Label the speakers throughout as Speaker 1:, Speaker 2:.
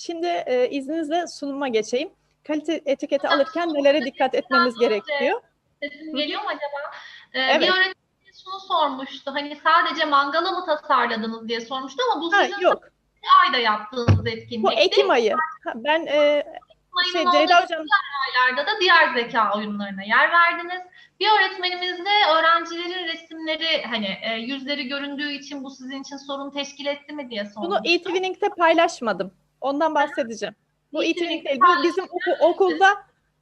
Speaker 1: Şimdi e, izninizle sunuma geçeyim. Kalite etiketi alırken nelere dikkat etmemiz gerekiyor?
Speaker 2: Sesim geliyor mu acaba? Ee,
Speaker 1: Evet.
Speaker 2: Bir öğretmenimiz şunu sormuştu. Hani sadece mangala mı tasarladınız diye sormuştu ama bu
Speaker 1: Ha,
Speaker 2: sizin
Speaker 1: yok.
Speaker 2: ayda yaptığınız etkinlik.
Speaker 1: Bu Ekim ayı. Ha, ben e, şey Ceyda hocam
Speaker 2: aylarda da diğer zeka oyunlarına yer verdiniz. Bir öğretmenimiz de öğrencilerin resimleri hani e, yüzleri göründüğü için bu sizin için sorun teşkil etti mi diye sormuştu.
Speaker 1: bunu e-Twinning'de paylaşmadım. Ondan bahsedeceğim. Bu
Speaker 2: e-Twinning
Speaker 1: değil. Bu bizim oku- okulda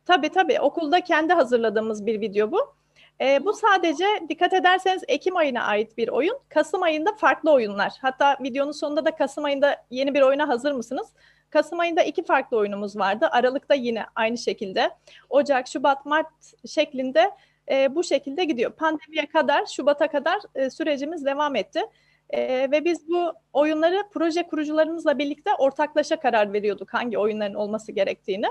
Speaker 1: tabii tabii okulda kendi hazırladığımız bir video bu. E, bu sadece dikkat ederseniz Ekim ayına ait bir oyun. Kasım ayında farklı oyunlar. Hatta videonun sonunda da Kasım ayında yeni bir oyuna hazır mısınız? Kasım ayında iki farklı oyunumuz vardı. Aralıkta yine aynı şekilde. Ocak, Şubat, Mart şeklinde e, bu şekilde gidiyor. Pandemiye kadar, Şubat'a kadar e, sürecimiz devam etti. E, ve biz bu oyunları proje kurucularımızla birlikte ortaklaşa karar veriyorduk hangi oyunların olması gerektiğini.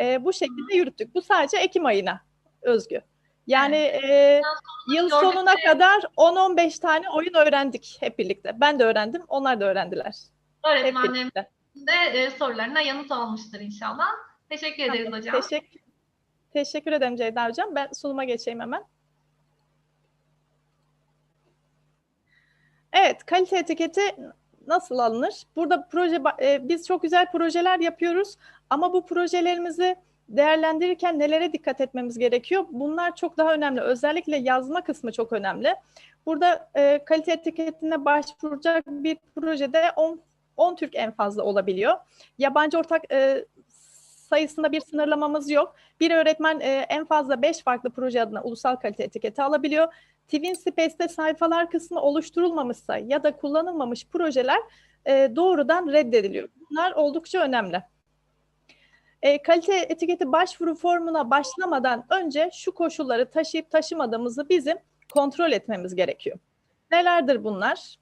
Speaker 1: E, bu şekilde yürüttük. Bu sadece Ekim ayına özgü. Yani e, yıl sonuna kadar 10-15 tane oyun öğrendik hep birlikte. Ben de öğrendim, onlar da öğrendiler. Birlikte.
Speaker 2: de e, sorularına yanıt olmuştur inşallah. Teşekkür ederiz hocam.
Speaker 1: Teşekkür, teşekkür ederim Ceyda Hocam. Ben sunuma geçeyim hemen. Evet, kalite etiketi nasıl alınır? Burada proje e, biz çok güzel projeler yapıyoruz ama bu projelerimizi değerlendirirken nelere dikkat etmemiz gerekiyor? Bunlar çok daha önemli. Özellikle yazma kısmı çok önemli. Burada e, kalite etiketine başvuracak bir projede 10 10 Türk en fazla olabiliyor. Yabancı ortak e, sayısında bir sınırlamamız yok. Bir öğretmen e, en fazla 5 farklı proje adına ulusal kalite etiketi alabiliyor. Twin Space'te sayfalar kısmı oluşturulmamışsa ya da kullanılmamış projeler e, doğrudan reddediliyor. Bunlar oldukça önemli. E, kalite etiketi başvuru formuna başlamadan önce şu koşulları taşıyıp taşımadığımızı bizim kontrol etmemiz gerekiyor. Nelerdir bunlar?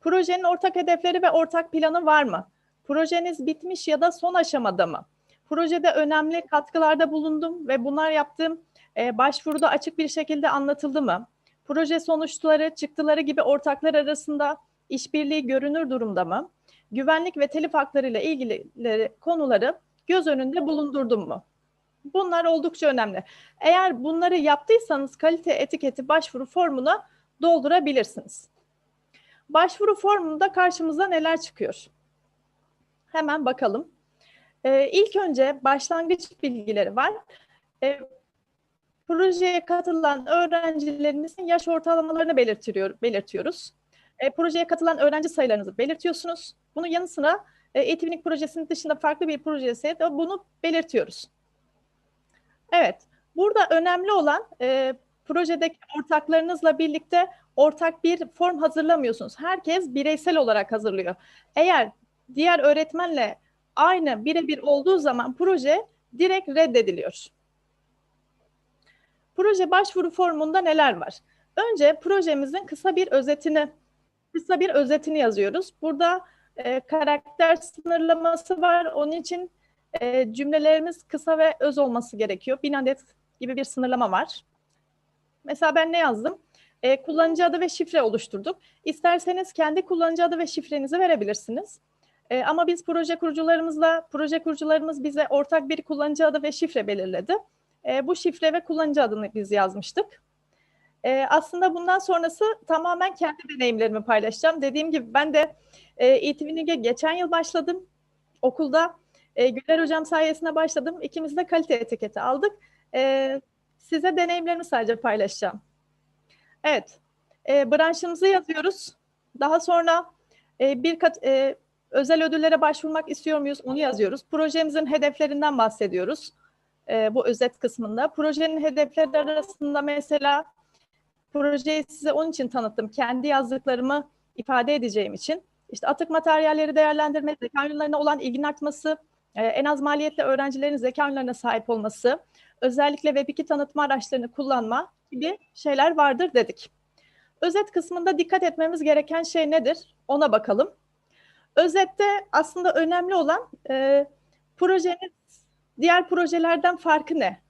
Speaker 1: Projenin ortak hedefleri ve ortak planı var mı? Projeniz bitmiş ya da son aşamada mı? Projede önemli katkılarda bulundum ve bunlar yaptığım e, başvuruda açık bir şekilde anlatıldı mı? Proje sonuçları, çıktıları gibi ortaklar arasında işbirliği görünür durumda mı? Güvenlik ve telif haklarıyla ilgili konuları göz önünde bulundurdum mu? Bunlar oldukça önemli. Eğer bunları yaptıysanız kalite etiketi başvuru formuna doldurabilirsiniz. Başvuru formunda karşımıza neler çıkıyor? Hemen bakalım. Ee, ilk önce başlangıç bilgileri var. Ee, projeye katılan öğrencilerimizin yaş ortalamalarını belirtiyor, belirtiyoruz. Ee, projeye katılan öğrenci sayılarınızı belirtiyorsunuz. Bunun yanı sıra e, eğitimlik projesinin dışında farklı bir projesi de bunu belirtiyoruz. Evet, burada önemli olan e, projedeki ortaklarınızla birlikte ortak bir form hazırlamıyorsunuz. Herkes bireysel olarak hazırlıyor. Eğer diğer öğretmenle aynı birebir olduğu zaman proje direkt reddediliyor. Proje başvuru formunda neler var? Önce projemizin kısa bir özetini kısa bir özetini yazıyoruz. Burada e, karakter sınırlaması var. Onun için e, cümlelerimiz kısa ve öz olması gerekiyor. Bin adet gibi bir sınırlama var. Mesela ben ne yazdım? E, kullanıcı adı ve şifre oluşturduk. İsterseniz kendi kullanıcı adı ve şifrenizi verebilirsiniz. E, ama biz proje kurucularımızla, proje kurucularımız bize ortak bir kullanıcı adı ve şifre belirledi. E, bu şifre ve kullanıcı adını biz yazmıştık. E, aslında bundan sonrası tamamen kendi deneyimlerimi paylaşacağım. Dediğim gibi ben de e, e geçen yıl başladım. Okulda e, Güler Hocam sayesinde başladım. İkimiz de kalite etiketi aldık. E, size deneyimlerimi sadece paylaşacağım. Evet, e, branşımızı yazıyoruz. Daha sonra e, bir kat e, özel ödüllere başvurmak istiyor muyuz onu yazıyoruz. Projemizin hedeflerinden bahsediyoruz e, bu özet kısmında. Projenin hedefleri arasında mesela projeyi size onun için tanıttım. Kendi yazdıklarımı ifade edeceğim için. İşte atık materyalleri değerlendirme, zeka oyunlarına olan ilginin artması, e, en az maliyetle öğrencilerin zeka oyunlarına sahip olması, özellikle Web2 tanıtma araçlarını kullanma gibi şeyler vardır dedik. Özet kısmında dikkat etmemiz gereken şey nedir? Ona bakalım. Özette aslında önemli olan e, projenin diğer projelerden farkı ne?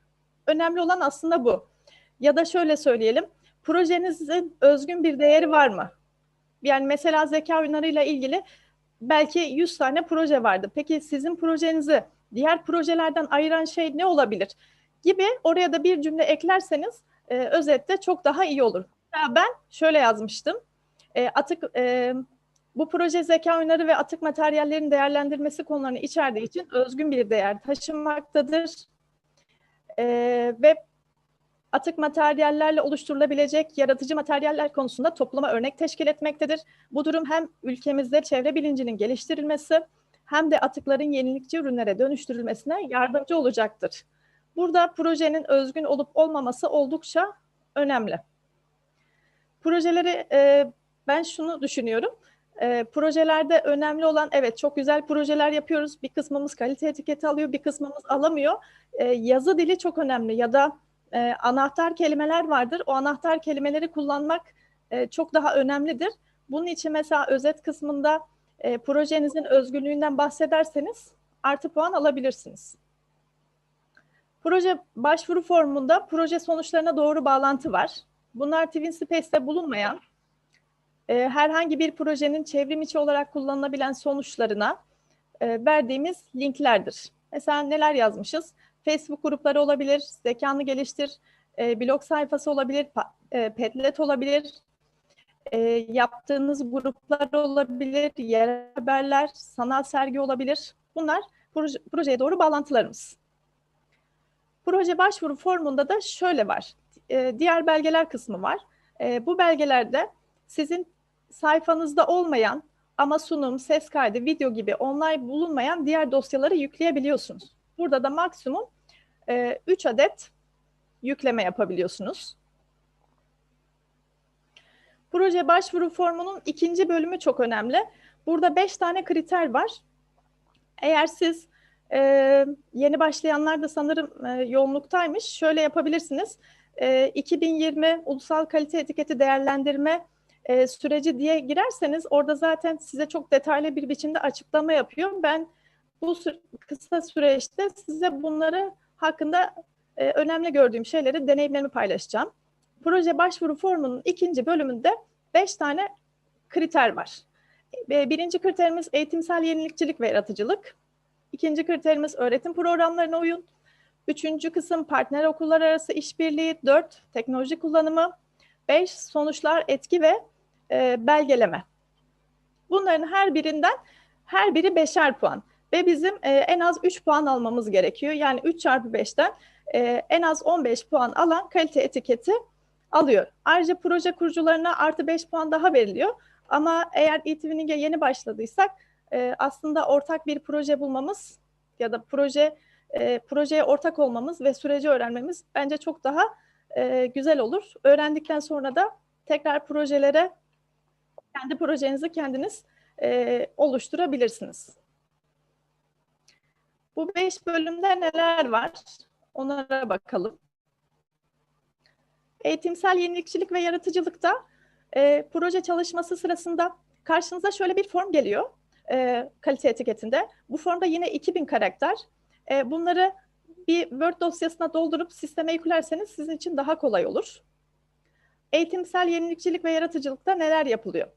Speaker 1: Önemli olan aslında bu. Ya da şöyle söyleyelim, projenizin özgün bir değeri var mı? Yani mesela zeka oyunlarıyla ilgili belki 100 tane proje vardı. Peki sizin projenizi diğer projelerden ayıran şey ne olabilir? Gibi oraya da bir cümle eklerseniz e, özette çok daha iyi olur. Ben şöyle yazmıştım. E, atık e, bu proje zeka oyunları ve atık materyallerin değerlendirmesi konularını içerdiği için özgün bir değer taşımaktadır. E, ve atık materyallerle oluşturulabilecek yaratıcı materyaller konusunda topluma örnek teşkil etmektedir. Bu durum hem ülkemizde çevre bilincinin geliştirilmesi hem de atıkların yenilikçi ürünlere dönüştürülmesine yardımcı olacaktır. Burada projenin özgün olup olmaması oldukça önemli. Projeleri e, ben şunu düşünüyorum. E, projelerde önemli olan evet çok güzel projeler yapıyoruz. Bir kısmımız kalite etiketi alıyor, bir kısmımız alamıyor. E, yazı dili çok önemli ya da e, anahtar kelimeler vardır. O anahtar kelimeleri kullanmak e, çok daha önemlidir. Bunun için mesela özet kısmında e, projenizin özgünlüğünden bahsederseniz artı puan alabilirsiniz. Proje başvuru formunda proje sonuçlarına doğru bağlantı var. Bunlar Twin Space'te bulunmayan e, herhangi bir projenin çevrim içi olarak kullanılabilen sonuçlarına e, verdiğimiz linklerdir. Mesela neler yazmışız? Facebook grupları olabilir, zekanı geliştir, e, blog sayfası olabilir, e, Padlet olabilir, e, yaptığınız gruplar olabilir, yerel haberler, sanal sergi olabilir. Bunlar proje, projeye doğru bağlantılarımız. Proje başvuru formunda da şöyle var. E, diğer belgeler kısmı var. E, bu belgelerde sizin sayfanızda olmayan ama sunum, ses kaydı, video gibi online bulunmayan diğer dosyaları yükleyebiliyorsunuz. Burada da maksimum e, 3 adet yükleme yapabiliyorsunuz. Proje başvuru formunun ikinci bölümü çok önemli. Burada 5 tane kriter var. Eğer siz e, yeni başlayanlar da sanırım e, yoğunluktaymış. Şöyle yapabilirsiniz. E, 2020 Ulusal Kalite Etiketi Değerlendirme e, süreci diye girerseniz orada zaten size çok detaylı bir biçimde açıklama yapıyor. Ben bu sü kısa süreçte size bunları hakkında e, önemli gördüğüm şeyleri, deneyimlerimi paylaşacağım. Proje başvuru formunun ikinci bölümünde beş tane kriter var. E, birinci kriterimiz eğitimsel yenilikçilik ve yaratıcılık. İkinci kriterimiz öğretim programlarına uyun. Üçüncü kısım partner okullar arası işbirliği. Dört, teknoloji kullanımı. Beş, sonuçlar, etki ve e, belgeleme. Bunların her birinden her biri beşer puan ve bizim e, en az 3 puan almamız gerekiyor. Yani 3 çarpı 5'ten e, en az 15 puan alan kalite etiketi alıyor. Ayrıca proje kurucularına artı 5 puan daha veriliyor. Ama eğer e-twining'e yeni başladıysak e, aslında ortak bir proje bulmamız ya da proje e, projeye ortak olmamız ve süreci öğrenmemiz bence çok daha e, güzel olur. Öğrendikten sonra da tekrar projelere kendi projenizi kendiniz e, oluşturabilirsiniz. Bu beş bölümde neler var? Onlara bakalım. Eğitimsel yenilikçilik ve yaratıcılıkta e, proje çalışması sırasında karşınıza şöyle bir form geliyor e, kalite etiketinde. Bu formda yine 2000 karakter. E, bunları bir Word dosyasına doldurup sisteme yüklerseniz sizin için daha kolay olur. Eğitimsel yenilikçilik ve yaratıcılıkta neler yapılıyor?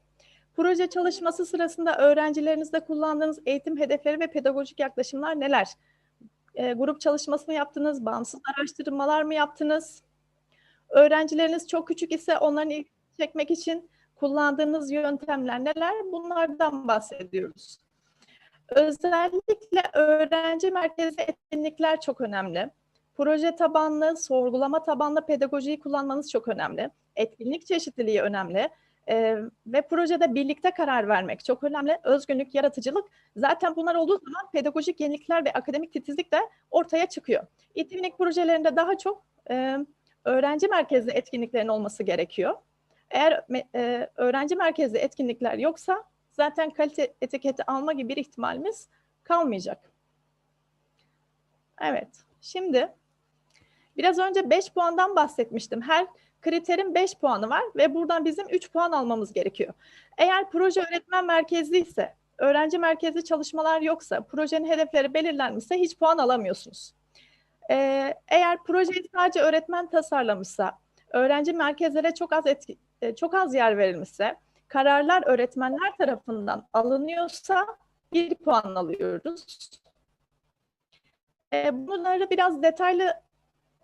Speaker 1: Proje çalışması sırasında öğrencilerinizde kullandığınız eğitim hedefleri ve pedagojik yaklaşımlar neler? E, grup çalışması mı yaptınız? Bağımsız araştırmalar mı yaptınız? Öğrencileriniz çok küçük ise onların ilgi çekmek için kullandığınız yöntemler neler? Bunlardan bahsediyoruz. Özellikle öğrenci merkezi etkinlikler çok önemli. Proje tabanlı, sorgulama tabanlı pedagojiyi kullanmanız çok önemli. Etkinlik çeşitliliği önemli. Ee, ve projede birlikte karar vermek çok önemli. Özgünlük, yaratıcılık zaten bunlar olduğu zaman pedagojik yenilikler ve akademik titizlik de ortaya çıkıyor. İTÜNİK projelerinde daha çok e, öğrenci merkezli etkinliklerin olması gerekiyor. Eğer e, öğrenci merkezli etkinlikler yoksa zaten kalite etiketi alma gibi bir ihtimalimiz kalmayacak. Evet, şimdi biraz önce 5 puandan bahsetmiştim. Her kriterin 5 puanı var ve buradan bizim 3 puan almamız gerekiyor. Eğer proje öğretmen merkezli ise, öğrenci merkezli çalışmalar yoksa, projenin hedefleri belirlenmişse hiç puan alamıyorsunuz. Ee, eğer projeyi sadece öğretmen tasarlamışsa, öğrenci merkezlere çok az etki, e, çok az yer verilmişse, kararlar öğretmenler tarafından alınıyorsa bir puan alıyoruz. E, bunları biraz detaylı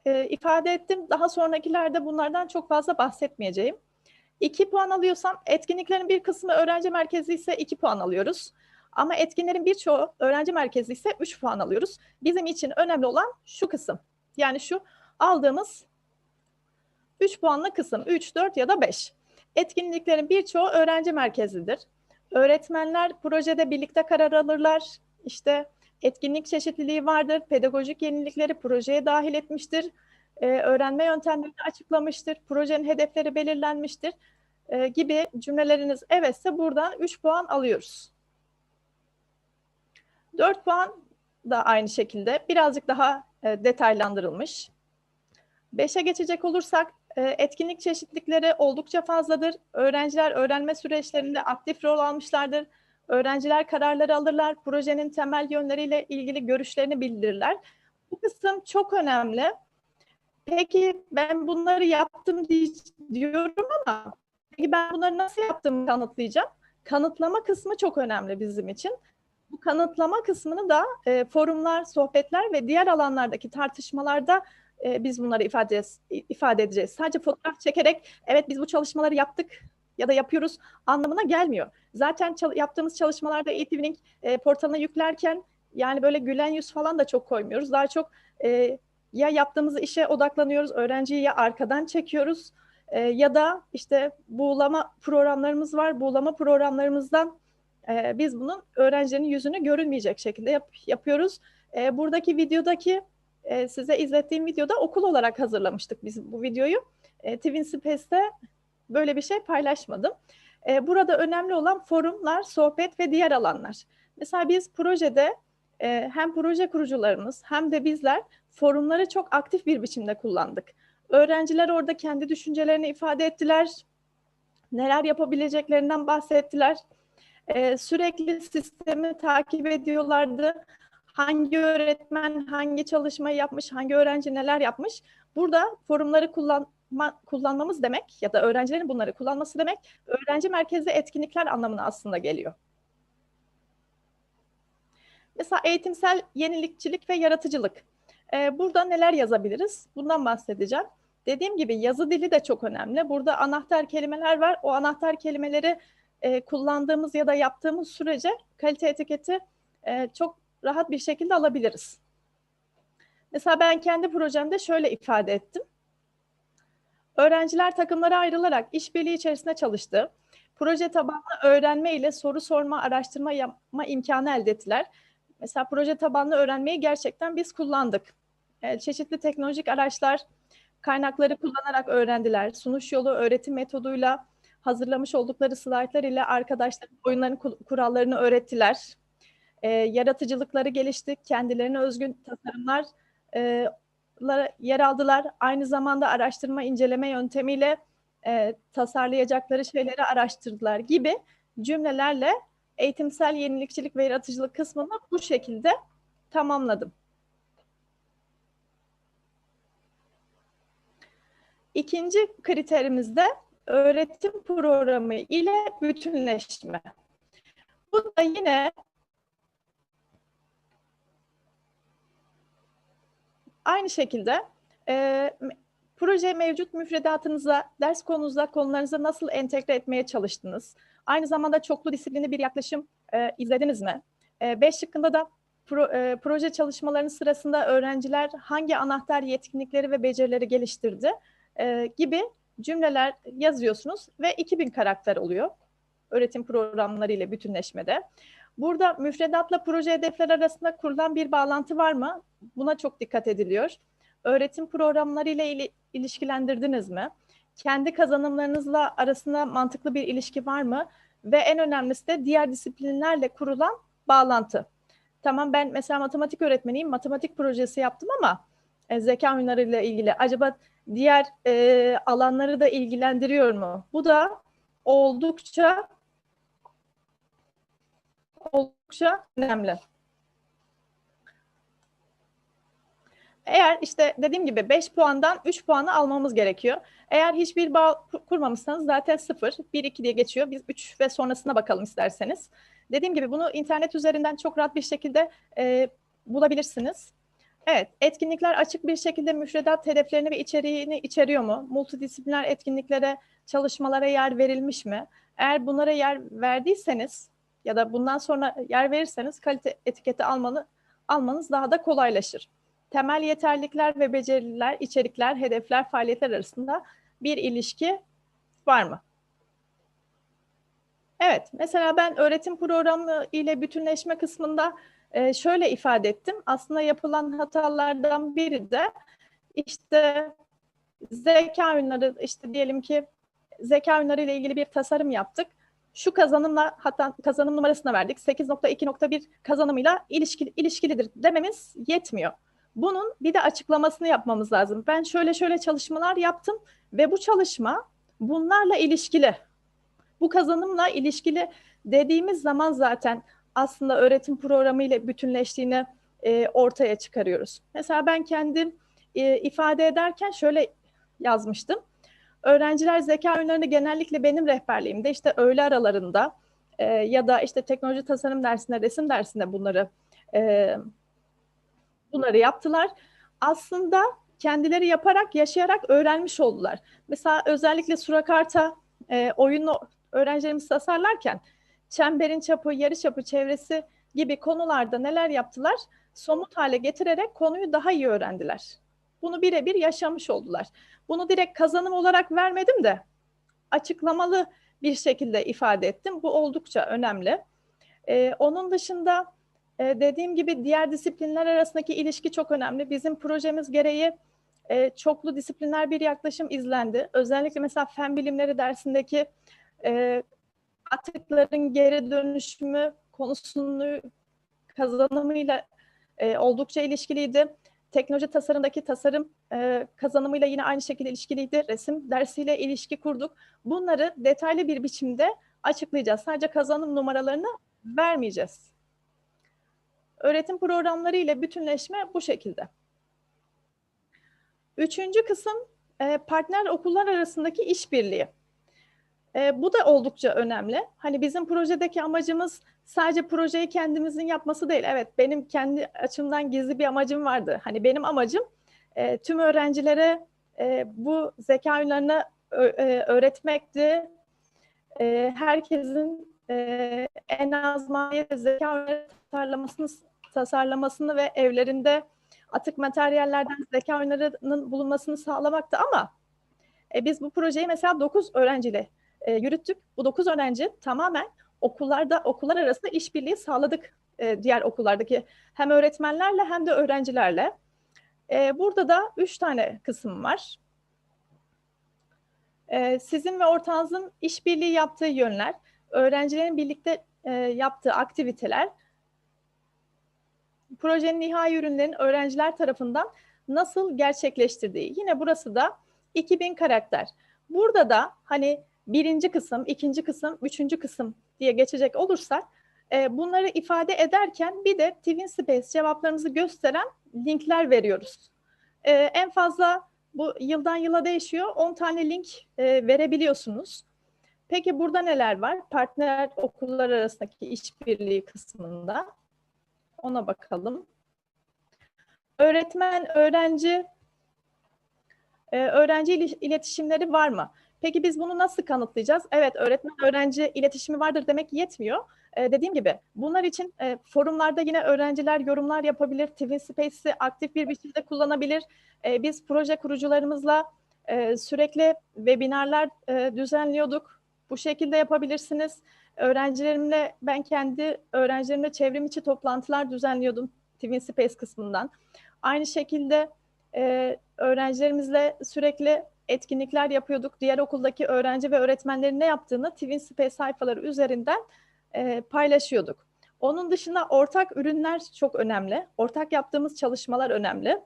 Speaker 1: e, ifade ettim. Daha sonrakilerde bunlardan çok fazla bahsetmeyeceğim. 2 puan alıyorsam etkinliklerin bir kısmı öğrenci merkezli ise 2 puan alıyoruz. Ama etkinlerin birçoğu öğrenci merkezli ise 3 puan alıyoruz. Bizim için önemli olan şu kısım. Yani şu aldığımız 3 puanlı kısım 3, 4 ya da 5. Etkinliklerin birçoğu öğrenci merkezlidir. Öğretmenler projede birlikte karar alırlar. İşte etkinlik çeşitliliği vardır. Pedagojik yenilikleri projeye dahil etmiştir. Ee, öğrenme yöntemlerini açıklamıştır. Projenin hedefleri belirlenmiştir. Ee, gibi cümleleriniz evetse buradan 3 puan alıyoruz. 4 puan da aynı şekilde birazcık daha e, detaylandırılmış. 5'e geçecek olursak e, etkinlik çeşitlilikleri oldukça fazladır. Öğrenciler öğrenme süreçlerinde aktif rol almışlardır. Öğrenciler kararları alırlar, projenin temel yönleriyle ilgili görüşlerini bildirirler. Bu kısım çok önemli. Peki ben bunları yaptım diyorum ama peki ben bunları nasıl yaptığımı kanıtlayacağım. Kanıtlama kısmı çok önemli bizim için. Bu kanıtlama kısmını da e, forumlar, sohbetler ve diğer alanlardaki tartışmalarda e, biz bunları ifade ifade edeceğiz. Sadece fotoğraf çekerek evet biz bu çalışmaları yaptık ya da yapıyoruz anlamına gelmiyor. Zaten çal- yaptığımız çalışmalarda e-twinning e, portalına yüklerken yani böyle gülen yüz falan da çok koymuyoruz. Daha çok e, ya yaptığımız işe odaklanıyoruz, öğrenciyi ya arkadan çekiyoruz e, ya da işte buğulama programlarımız var. Buğulama programlarımızdan e, biz bunun öğrencilerin yüzünü görünmeyecek şekilde yap, yapıyoruz. E, buradaki videodaki e, size izlettiğim videoda okul olarak hazırlamıştık biz bu videoyu. E, Twin Space'te böyle bir şey paylaşmadım. E, burada önemli olan forumlar, sohbet ve diğer alanlar. Mesela biz projede e, hem proje kurucularımız hem de bizler forumları çok aktif bir biçimde kullandık. Öğrenciler orada kendi düşüncelerini ifade ettiler. Neler yapabileceklerinden bahsettiler. E, sürekli sistemi takip ediyorlardı. Hangi öğretmen hangi çalışmayı yapmış, hangi öğrenci neler yapmış. Burada forumları kullanma, kullanmamız demek ya da öğrencilerin bunları kullanması demek öğrenci merkezli etkinlikler anlamına aslında geliyor. Mesela eğitimsel yenilikçilik ve yaratıcılık. Ee, burada neler yazabiliriz? Bundan bahsedeceğim. Dediğim gibi yazı dili de çok önemli. Burada anahtar kelimeler var. O anahtar kelimeleri e, kullandığımız ya da yaptığımız sürece kalite etiketi e, çok rahat bir şekilde alabiliriz. Mesela ben kendi projemde şöyle ifade ettim. Öğrenciler takımlara ayrılarak işbirliği içerisinde çalıştı. Proje tabanlı öğrenme ile soru sorma, araştırma yapma imkanı elde ettiler. Mesela proje tabanlı öğrenmeyi gerçekten biz kullandık. E, çeşitli teknolojik araçlar, kaynakları kullanarak öğrendiler. Sunuş yolu öğretim metoduyla hazırlamış oldukları slaytlar ile arkadaşların oyunların kurallarını öğrettiler. E, yaratıcılıkları gelişti, kendilerine özgün tasarımlar e, yer aldılar. Aynı zamanda araştırma inceleme yöntemiyle e, tasarlayacakları şeyleri araştırdılar gibi cümlelerle eğitimsel yenilikçilik ve yaratıcılık kısmını bu şekilde tamamladım. İkinci kriterimiz de öğretim programı ile bütünleşme. Bu da yine aynı şekilde e, proje mevcut müfredatınıza, ders konunuza, konularınıza nasıl entegre etmeye çalıştınız? Aynı zamanda çoklu disiplinli bir yaklaşım e, izlediniz mi? E, beş şıkkında da pro, e, proje çalışmalarının sırasında öğrenciler hangi anahtar yetkinlikleri ve becerileri geliştirdi e, gibi cümleler yazıyorsunuz ve 2000 karakter oluyor öğretim programları ile bütünleşmede. Burada müfredatla proje hedefleri arasında kurulan bir bağlantı var mı? Buna çok dikkat ediliyor. Öğretim programları ile il ilişkilendirdiniz mi? Kendi kazanımlarınızla arasında mantıklı bir ilişki var mı? Ve en önemlisi de diğer disiplinlerle kurulan bağlantı. Tamam ben mesela matematik öğretmeniyim, matematik projesi yaptım ama e, zeka oyunlarıyla ilgili acaba diğer e, alanları da ilgilendiriyor mu? Bu da oldukça oldukça önemli. Eğer işte dediğim gibi 5 puandan 3 puanı almamız gerekiyor. Eğer hiçbir bağ kur- kurmamışsanız zaten 0, 1, 2 diye geçiyor. Biz 3 ve sonrasına bakalım isterseniz. Dediğim gibi bunu internet üzerinden çok rahat bir şekilde e, bulabilirsiniz. Evet, etkinlikler açık bir şekilde müfredat hedeflerini ve içeriğini içeriyor mu? Multidisipliner etkinliklere, çalışmalara yer verilmiş mi? Eğer bunlara yer verdiyseniz ya da bundan sonra yer verirseniz kalite etiketi almanı, almanız daha da kolaylaşır. Temel yeterlilikler ve beceriler, içerikler, hedefler, faaliyetler arasında bir ilişki var mı? Evet, mesela ben öğretim programı ile bütünleşme kısmında e, şöyle ifade ettim. Aslında yapılan hatalardan biri de işte zeka oyunları, işte diyelim ki zeka oyunları ile ilgili bir tasarım yaptık. Şu kazanımla hatta kazanım numarasına verdik. 8.2.1 kazanımıyla ilişkili, ilişkilidir dememiz yetmiyor. Bunun bir de açıklamasını yapmamız lazım. Ben şöyle şöyle çalışmalar yaptım ve bu çalışma bunlarla ilişkili. Bu kazanımla ilişkili dediğimiz zaman zaten aslında öğretim programı ile bütünleştiğini e, ortaya çıkarıyoruz. Mesela ben kendim e, ifade ederken şöyle yazmıştım. Öğrenciler zeka oyunlarını genellikle benim rehberliğimde işte öğle aralarında e, ya da işte teknoloji tasarım dersinde, resim dersinde bunları e, bunları yaptılar. Aslında kendileri yaparak, yaşayarak öğrenmiş oldular. Mesela özellikle Surakarta e, oyunu öğrencilerimiz tasarlarken çemberin çapı, yarı çapı, çevresi gibi konularda neler yaptılar? Somut hale getirerek konuyu daha iyi öğrendiler. Bunu birebir yaşamış oldular. Bunu direkt kazanım olarak vermedim de açıklamalı bir şekilde ifade ettim. Bu oldukça önemli. Ee, onun dışında e, dediğim gibi diğer disiplinler arasındaki ilişki çok önemli. Bizim projemiz gereği e, çoklu disiplinler bir yaklaşım izlendi. Özellikle mesela fen bilimleri dersindeki e, atıkların geri dönüşümü konusunu kazanımıyla e, oldukça ilişkiliydi. Teknoloji tasarımdaki tasarım e, kazanımıyla yine aynı şekilde ilişkiliydi. Resim dersiyle ilişki kurduk. Bunları detaylı bir biçimde açıklayacağız. Sadece kazanım numaralarını vermeyeceğiz. Öğretim programları ile bütünleşme bu şekilde. Üçüncü kısım e, partner okullar arasındaki işbirliği. E, bu da oldukça önemli. Hani bizim projedeki amacımız sadece projeyi kendimizin yapması değil. Evet benim kendi açımdan gizli bir amacım vardı. Hani benim amacım e, tüm öğrencilere e, bu zeka oyunlarını e, öğretmekti. E, herkesin e, en az maliyet zeka oyunları tasarlamasını, tasarlamasını ve evlerinde atık materyallerden zeka oyunlarının bulunmasını sağlamaktı ama e, biz bu projeyi mesela 9 öğrenciyle e, yürüttük. Bu 9 öğrenci tamamen okullarda okullar arasında işbirliği sağladık e, diğer okullardaki hem öğretmenlerle hem de öğrencilerle. E, burada da üç tane kısım var. E, sizin ve ortağınızın işbirliği yaptığı yönler, öğrencilerin birlikte e, yaptığı aktiviteler, projenin nihai ürünlerin öğrenciler tarafından nasıl gerçekleştirdiği. Yine burası da 2000 karakter. Burada da hani birinci kısım, ikinci kısım, üçüncü kısım diye geçecek olursak e, bunları ifade ederken bir de Twin Space cevaplarınızı gösteren linkler veriyoruz. E, en fazla bu yıldan yıla değişiyor. 10 tane link e, verebiliyorsunuz. Peki burada neler var? Partner okullar arasındaki işbirliği kısmında. Ona bakalım. Öğretmen, öğrenci, e, öğrenci iletişimleri var mı? Peki biz bunu nasıl kanıtlayacağız? Evet öğretmen öğrenci iletişimi vardır demek yetmiyor. Ee, dediğim gibi bunlar için e, forumlarda yine öğrenciler yorumlar yapabilir. Twin Space'i aktif bir biçimde kullanabilir. E, biz proje kurucularımızla e, sürekli webinarlar e, düzenliyorduk. Bu şekilde yapabilirsiniz. Öğrencilerimle ben kendi öğrencilerimle çevrim içi toplantılar düzenliyordum Twin Space kısmından. Aynı şekilde e, öğrencilerimizle sürekli etkinlikler yapıyorduk. Diğer okuldaki öğrenci ve öğretmenlerin ne yaptığını Twin Space sayfaları üzerinden e, paylaşıyorduk. Onun dışında ortak ürünler çok önemli. Ortak yaptığımız çalışmalar önemli.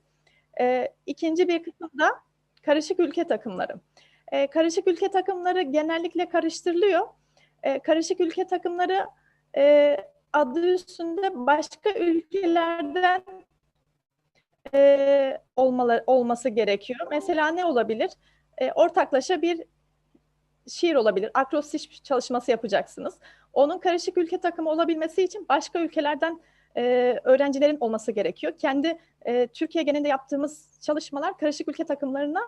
Speaker 1: E, ikinci bir kısım da karışık ülke takımları. E, karışık ülke takımları genellikle karıştırılıyor. E, karışık ülke takımları e, adı üstünde başka ülkelerden e, olmalı, olması gerekiyor. Mesela ne olabilir? E, ortaklaşa bir şiir olabilir. Akrostiş çalışması yapacaksınız. Onun karışık ülke takımı olabilmesi için başka ülkelerden e, öğrencilerin olması gerekiyor. Kendi e, Türkiye genelinde yaptığımız çalışmalar karışık ülke takımlarına